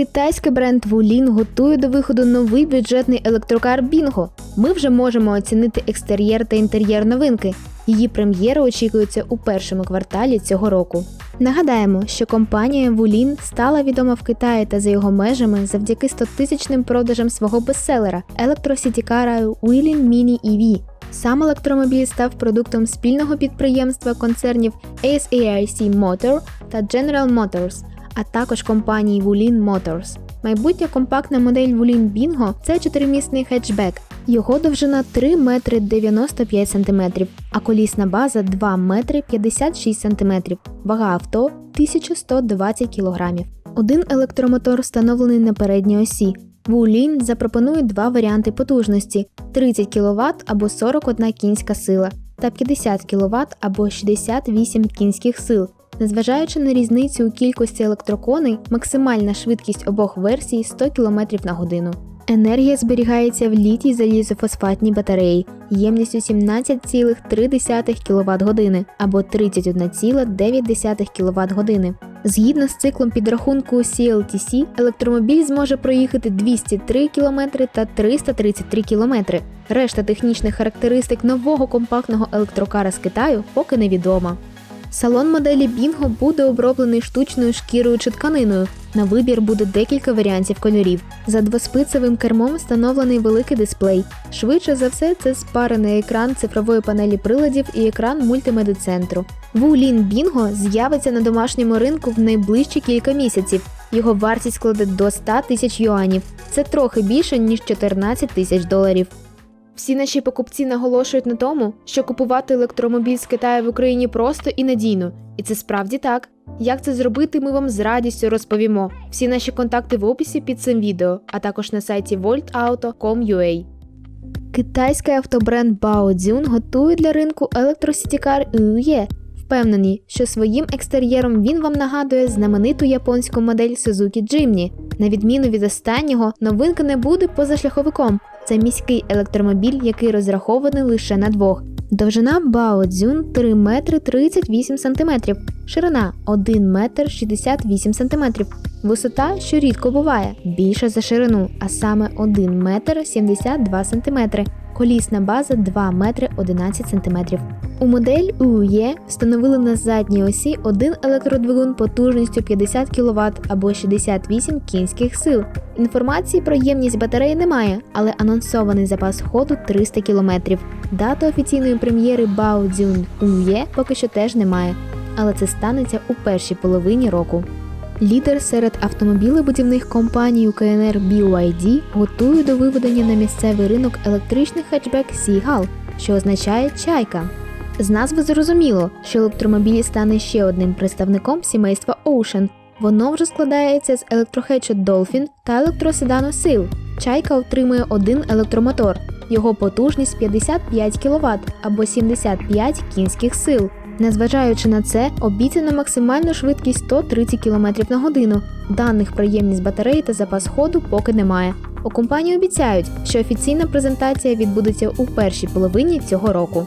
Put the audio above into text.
Китайський бренд Wulin готує до виходу новий бюджетний електрокар Bingo. Ми вже можемо оцінити екстер'єр та інтер'єр новинки. Її прем'єра очікується у першому кварталі цього року. Нагадаємо, що компанія Wulin стала відома в Китаї та за його межами завдяки 100-тисячним продажам свого бестселера електросітікара Wulin Mini EV. Сам електромобіль став продуктом спільного підприємства концернів ASAIC Motor та General Motors, а також компанії Wulin Motors. Майбутня компактна модель Wulin Bingo – це чотиримісний хетчбек. Його довжина 3 метри 95 см, а колісна база 2 метри 56 см. Вага авто 1120 кг. Один електромотор встановлений на передній осі. Wulin запропонує два варіанти потужності: 30 кВт або 41 кінська сила та 50 кВт або 68 кінських сил. Незважаючи на різницю у кількості електроконей, максимальна швидкість обох версій 100 км на годину. Енергія зберігається в літій залізофосфатній батареї ємністю 17,3 кВт години або 31,9 кВт години. Згідно з циклом підрахунку CLTC, електромобіль зможе проїхати 203 км та 333 км. Решта технічних характеристик нового компактного електрокара з Китаю поки невідома. Салон моделі Bingo буде оброблений штучною шкірою чи тканиною. На вибір буде декілька варіантів кольорів. За двоспицевим кермом встановлений великий дисплей. Швидше за все, це спарений екран цифрової панелі приладів і екран мультимедицентру. Вулін Bingo з'явиться на домашньому ринку в найближчі кілька місяців. Його вартість складе до 100 тисяч юанів. Це трохи більше ніж 14 тисяч доларів. Всі наші покупці наголошують на тому, що купувати електромобіль з Китаю в Україні просто і надійно, і це справді так. Як це зробити, ми вам з радістю розповімо. Всі наші контакти в описі під цим відео, а також на сайті voltauto.com.ua. Китайський автобренд Baozun готує для ринку електросітікар UE. Впевнені, що своїм екстер'єром він вам нагадує знамениту японську модель Suzuki Jimny. На відміну від останнього, новинка не буде позашляховиком. Це міський електромобіль, який розрахований лише на двох. Довжина Баодзюн 3 метри 38 см, ширина 1 метр 68 см, висота, що рідко буває, більша за ширину, а саме 1 метр 72 см, колісна база 2 метри 11 см. У модель УЕ встановили на задній осі один електродвигун потужністю 50 кВт або 68 кінських сил. Інформації про ємність батареї немає, але анонсований запас ходу 300 км. Дати офіційної прем'єри Baozun УЕ поки що теж немає, але це станеться у першій половині року. Лідер серед автомобілебудівних компаній УКНР BYD готує до виведення на місцевий ринок електричний хетчбек Seagull, що означає чайка. З назви зрозуміло, що електромобіль стане ще одним представником сімейства Ocean. Воно вже складається з електрохетчу Dolphin та електроседану Sail. Чайка отримує один електромотор. Його потужність 55 кВт або 75 кінських сил. Незважаючи на це, обіцяна максимальну швидкість 130 км на годину. Даних про ємність батареї та запас ходу поки немає. У компанії обіцяють, що офіційна презентація відбудеться у першій половині цього року.